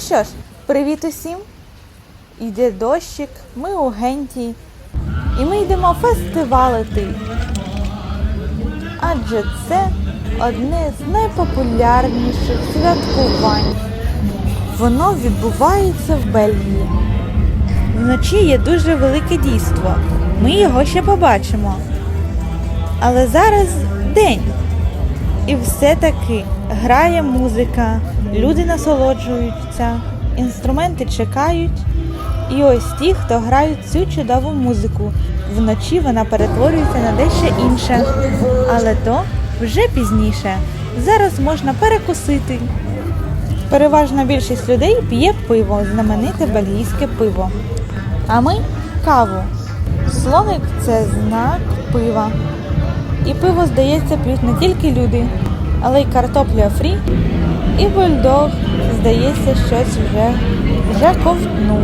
Що ж, привіт усім! Йде дощик, ми у Генті, і ми йдемо фестивалити. Адже це одне з найпопулярніших святкувань. Воно відбувається в Бельгії. Вночі є дуже велике дійство. Ми його ще побачимо. Але зараз день. І все-таки грає музика, люди насолоджуються, інструменти чекають. І ось ті, хто грають цю чудову музику. Вночі вона перетворюється на дещо інше. Але то вже пізніше. Зараз можна перекусити. Переважна більшість людей п'є пиво, знамените бельгійське пиво. А ми каву. Слоник це знак пива. І пиво, здається, п'ють не тільки люди, але й картопля фрі, і бульдог, здається, щось вже, вже ковтнув.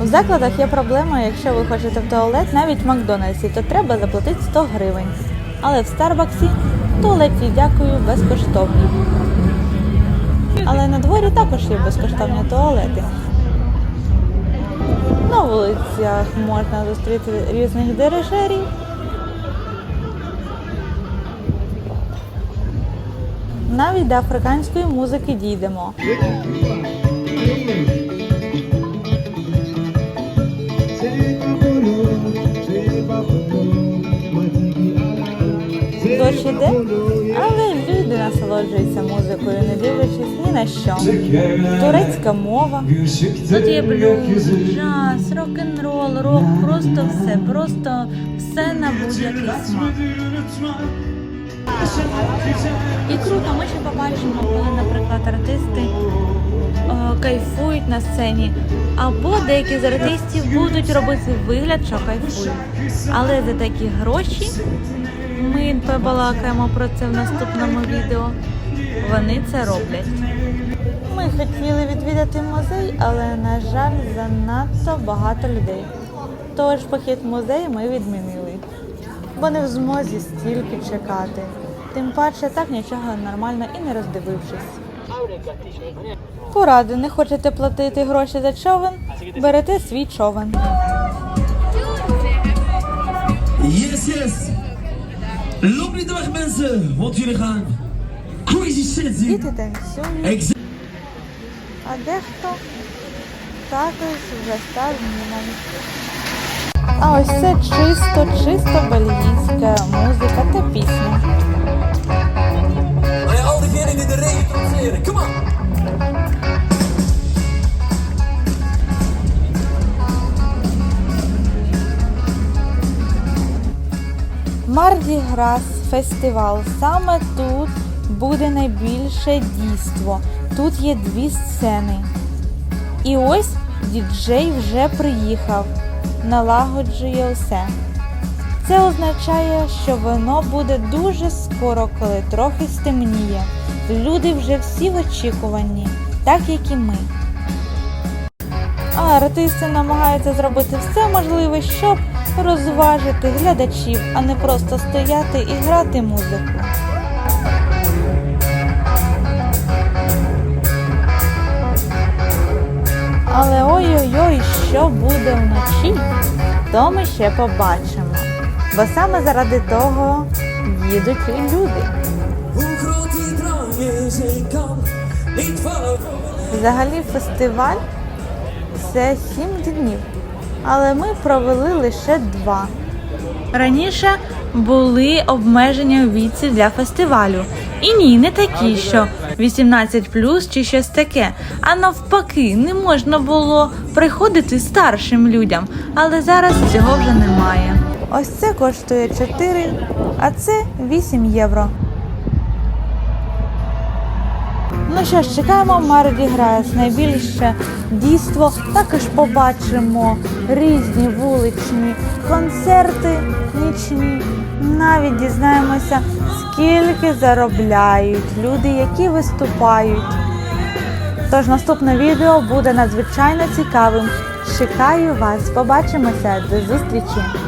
У закладах є проблема, якщо ви хочете в туалет, навіть в Макдональдсі, то треба заплатити 100 гривень. Але в Старбаксі туалеті дякую безкоштовні. Але на дворі також є безкоштовні туалети. На вулицях можна зустріти різних дирижерів. Навіть до африканської музики дійдемо. Дощ іде, але люди насолоджуються музикою, не дивлячись ні на що. Турецька мова. Тут є блюз, джаз, рок-н-рол, рок, просто все, просто все на будь-який смак. І круто, ми ще побачимо, коли, наприклад, артисти е, кайфують на сцені, або деякі з артистів будуть робити вигляд, що кайфують. Але за такі гроші ми побалакаємо про це в наступному відео. Вони це роблять. Ми хотіли відвідати музей, але, на жаль, занадто багато людей. Тож похід в музей ми відмінили, бо не в змозі стільки чекати. Тим паче так нічого нормально і не роздивившись. Поради, не хочете платити гроші за човен? Берете свій човен. Yes, yes. Loop niet weg, mensen, want jullie gaan crazy shit zien. Діти танцюють, Exact. а дехто також вже став мімом. А ось це чисто, Марді Грас фестивал. Саме тут буде найбільше дійство. Тут є дві сцени. І ось діджей вже приїхав, налагоджує усе. Це означає, що воно буде дуже скоро, коли трохи стемніє. Люди вже всі в очікуванні, так як і ми. А артисти намагаються зробити все можливе, щоб розважити глядачів, а не просто стояти і грати музику. Але ой-ой-ой, що буде вночі, то ми ще побачимо. Бо саме заради того їдуть і люди. Взагалі фестиваль це сім днів, але ми провели лише два. Раніше були обмеження у віці для фестивалю. І ні, не такі, що 18 чи щось таке. А навпаки, не можна було приходити старшим людям, але зараз цього вже немає. Ось це коштує 4, а це 8 євро. Ну що ж, чекаємо Марді Грас, найбільше дійство. Також побачимо різні вуличні концерти нічні. Навіть дізнаємося, скільки заробляють люди, які виступають. Тож наступне відео буде надзвичайно цікавим. Чекаю вас. Побачимося. До зустрічі!